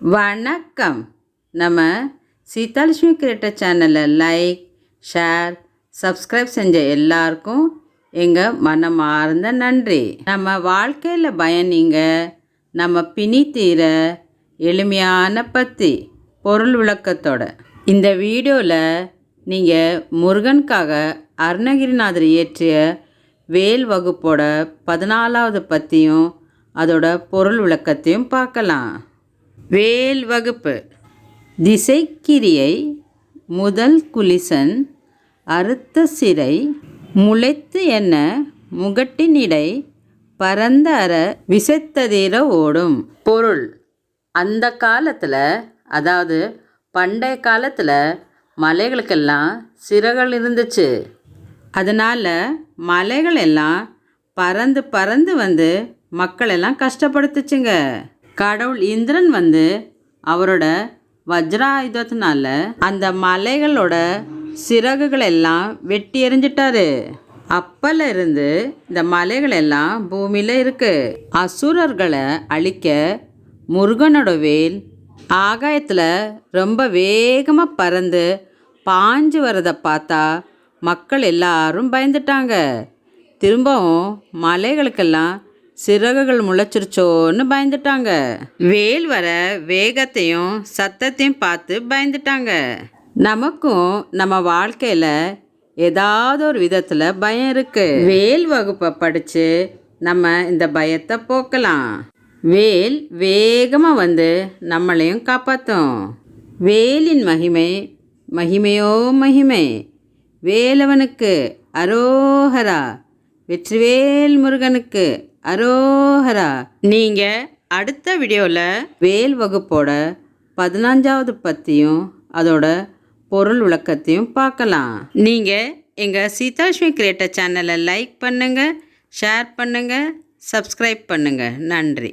வணக்கம். நம்ம சீதாலட்சுமி கிரியேட்டர் சேனலை லைக் ஷேர் சப்ஸ்கிரைப் செஞ்ச எல்லாருக்கும் எங்கள் மனமார்ந்த நன்றி. நம்ம வாழ்க்கையில் பயம் நீங்கள் நம்ம பிணி தீர எளிமையான பற்றி பொருள் விளக்கத்தோட. இந்த வீடியோவில் நீங்கள் முருகனுக்காக அருணகிரிநாதர் இயற்றிய வேல் வகுப்போட பதினாலாவது பற்றியும் அதோட பொருள் விளக்கத்தையும் பார்க்கலாம். வேல் வகுப்பு. திசைக்கிரியை முதல் குலிசன் அறுத்த சிறை முளைத்து என முகட்டினிடை பரந்த அற விசைத்ததிர ஓடும். பொருள். அந்த காலத்தில் அதாவது பண்டைய காலத்தில் மலைகளுக்கெல்லாம் சிறகுகள் இருந்துச்சு. அதனால் மலைகள் எல்லாம் பறந்து பறந்து வந்து மக்களெல்லாம் கஷ்டப்படுத்துச்சுங்க. கடவுள் இந்திரன் வந்து அவரோட வஜ்ராயுதத்தினால அந்த மலைகளோட சிறகுகள் எல்லாம் வெட்டி எறிஞ்சிட்டாரு. அப்பல இருந்து இந்த மலைகள் எல்லாம் பூமியில் இருக்கு. அசுரர்களை அழிக்க முருகனோட வேல் ஆகாயத்தில் ரொம்ப வேகமாக பறந்து பாஞ்சு வரதை பார்த்தா மக்கள் எல்லாரும் பயந்துட்டாங்க. திரும்பவும் மலைகளுக்கெல்லாம் சிறகுகள் முளைச்சிருச்சோன்னு பயந்துட்டாங்க. வேல் வர வேகத்தையும் சத்தத்தையும் பார்த்து பயந்துட்டாங்க. நமக்கும் நம்ம வாழ்க்கையில் ஏதாவது ஒரு விதத்தில் பயம் இருக்கு. வேல் வகுப்பை படித்து நம்ம இந்த பயத்தை போக்கலாம். வேல் வேகமாக வந்து நம்மளையும் காப்பாற்றும் வேலின் மகிமை மகிமையோ மகிமை. வேலவனுக்கு அரோஹரா வெற்றிவேல் முருகனுக்கு அரோஹரா. நீங்கள் அடுத்த வீடியோவில் வேல் வகுப்போட பதினஞ்சாவது பற்றியும் அதோட பொருள் விளக்கத்தையும் பார்க்கலாம். நீங்கள் எங்கள் சீதாலட்சுமி கிரியேட்டர் சேனலை லைக் பண்ணுங்கள் ஷேர் பண்ணுங்கள் சப்ஸ்கிரைப் பண்ணுங்கள் நன்றி.